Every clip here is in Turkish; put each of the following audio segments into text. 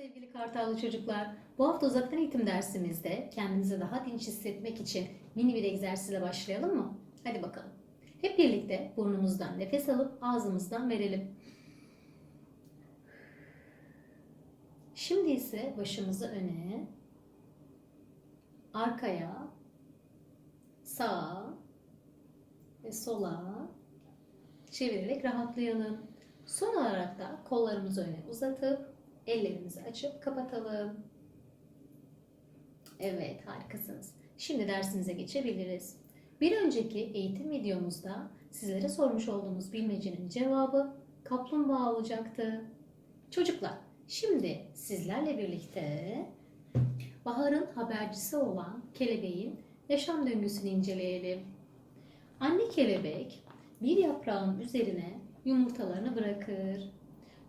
sevgili Kartallı çocuklar. Bu hafta uzaktan eğitim dersimizde kendimizi daha dinç hissetmek için mini bir egzersizle başlayalım mı? Hadi bakalım. Hep birlikte burnumuzdan nefes alıp ağzımızdan verelim. Şimdi ise başımızı öne, arkaya, sağa ve sola çevirerek rahatlayalım. Son olarak da kollarımızı öne uzatıp ellerimizi açıp kapatalım. Evet, harikasınız. Şimdi dersimize geçebiliriz. Bir önceki eğitim videomuzda sizlere sormuş olduğumuz bilmecenin cevabı kaplumbağa olacaktı. Çocuklar, şimdi sizlerle birlikte baharın habercisi olan kelebeğin yaşam döngüsünü inceleyelim. Anne kelebek bir yaprağın üzerine yumurtalarını bırakır.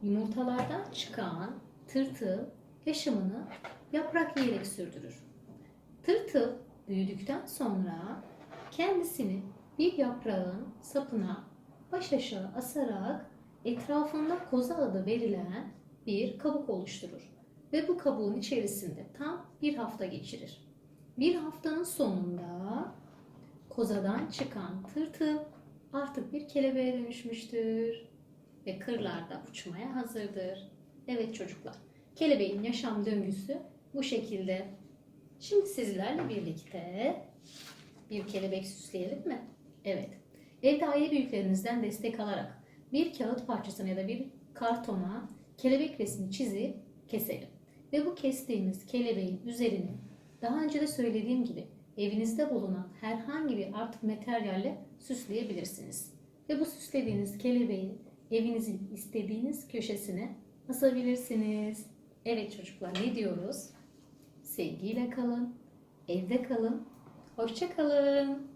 Yumurtalardan çıkan tırtıl yaşamını yaprak yiyerek sürdürür. Tırtıl büyüdükten sonra kendisini bir yaprağın sapına baş aşağı asarak etrafında koza adı verilen bir kabuk oluşturur. Ve bu kabuğun içerisinde tam bir hafta geçirir. Bir haftanın sonunda kozadan çıkan tırtıl artık bir kelebeğe dönüşmüştür ve kırlarda uçmaya hazırdır. Evet çocuklar, kelebeğin yaşam döngüsü bu şekilde. Şimdi sizlerle birlikte bir kelebek süsleyelim mi? Evet. Evde aile büyüklerinizden destek alarak bir kağıt parçasına ya da bir kartona kelebek resmi çizip keselim. Ve bu kestiğimiz kelebeğin üzerine daha önce de söylediğim gibi evinizde bulunan herhangi bir artık materyalle süsleyebilirsiniz. Ve bu süslediğiniz kelebeği evinizin istediğiniz köşesine asabilirsiniz. Evet çocuklar ne diyoruz? Sevgiyle kalın, evde kalın, hoşça kalın.